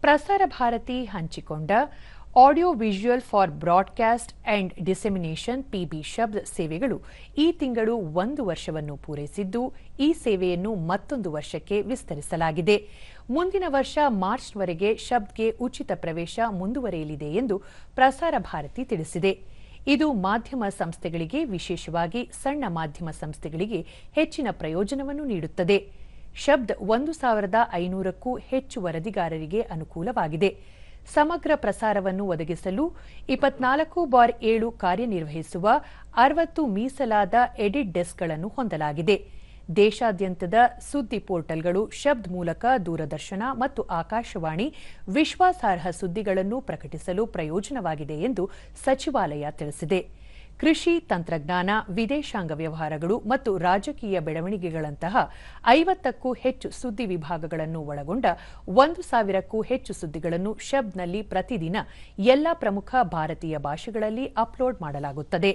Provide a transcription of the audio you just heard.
ಪ್ರಸಾರ ಭಾರತಿ ಹಂಚಿಕೊಂಡ audio visual for broadcast and dissemination PB ಶಬ್ದ ಸೇವೆಗಳು ಈ ತಿಂಗಳು ಒಂದು ವರ್ಷವನ್ನು ಪೂರೈಸಿದ್ದು, ಈ ಸೇವೆಯನ್ನು ಮತ್ತೊಂದು ವರ್ಷಕ್ಕೆ ವಿಸ್ತರಿಸಲಾಗಿದೆ. ಮುಂದಿನ ವರ್ಷ ಮಾರ್ಚ್ವರೆಗೆ ಶಬ್ದ್ಗೆ ಉಚಿತ ಪ್ರವೇಶ ಮುಂದುವರೆಯಲಿದೆ ಎಂದು ಪ್ರಸಾರ ಭಾರತಿ ತಿಳಿಸಿದೆ. ಇದು ಮಾಧ್ಯಮ ಸಂಸ್ಥೆಗಳಿಗೆ, ವಿಶೇಷವಾಗಿ ಸಣ್ಣ ಮಾಧ್ಯಮ ಸಂಸ್ಥೆಗಳಿಗೆ ಹೆಚ್ಚಿನ ಪ್ರಯೋಜನವನ್ನು ನೀಡುತ್ತದೆ. ಶಬ್ದ್ ಒಂದು ಸಾವಿರದ ಐನೂರಕ್ಕೂ ಹೆಚ್ಚು ವರದಿಗಾರರಿಗೆ ಅನುಕೂಲವಾಗಿದೆ. ಸಮಗ್ರ ಪ್ರಸಾರವನ್ನು ಒದಗಿಸಲು ಇಪ್ಪತ್ನಾಲ್ಕು ಬಾರ್ ಏಳು ಕಾರ್ಯನಿರ್ವಹಿಸುವ ಅರವತ್ತು ಮೀಸಲಾದ ಎಡಿಟ್ ಡೆಸ್ಕ್ಗಳನ್ನು ಹೊಂದಲಾಗಿದೆ. ದೇಶಾದ್ಯಂತದ ಸುದ್ದಿ ಪೋರ್ಟಲ್ಗಳು ಶಬ್ದ್ ಮೂಲಕ ದೂರದರ್ಶನ ಮತ್ತು ಆಕಾಶವಾಣಿ ವಿಶ್ವಾಸಾರ್ಹ ಸುದ್ದಿಗಳನ್ನು ಪ್ರಕಟಿಸಲು ಪ್ರಯೋಜನವಾಗಿದೆ ಎಂದು ಸಚಿವಾಲಯ ತಿಳಿಸಿದೆ. ಕೃಷಿ ತಂತ್ರಜ್ಞಾನ, ವಿದೇಶಾಂಗ ವ್ಯವಹಾರಗಳು ಮತ್ತು ರಾಜಕೀಯ ಬೆಳವಣಿಗೆಗಳಂತಹ ಐವತ್ತಕ್ಕೂ ಹೆಚ್ಚು ಸುದ್ದಿ ವಿಭಾಗಗಳನ್ನು ಒಳಗೊಂಡ ಒಂದು ಸಾವಿರಕ್ಕೂ ಹೆಚ್ಚು ಸುದ್ದಿಗಳನ್ನು ಶಬ್ನಲ್ಲಿ ಪ್ರತಿದಿನ ಎಲ್ಲಾ ಪ್ರಮುಖ ಭಾರತೀಯ ಭಾಷೆಗಳಲ್ಲಿ ಅಪ್ಲೋಡ್ ಮಾಡಲಾಗುತ್ತದೆ.